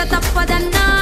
శిక్ష తప్పదన్నా.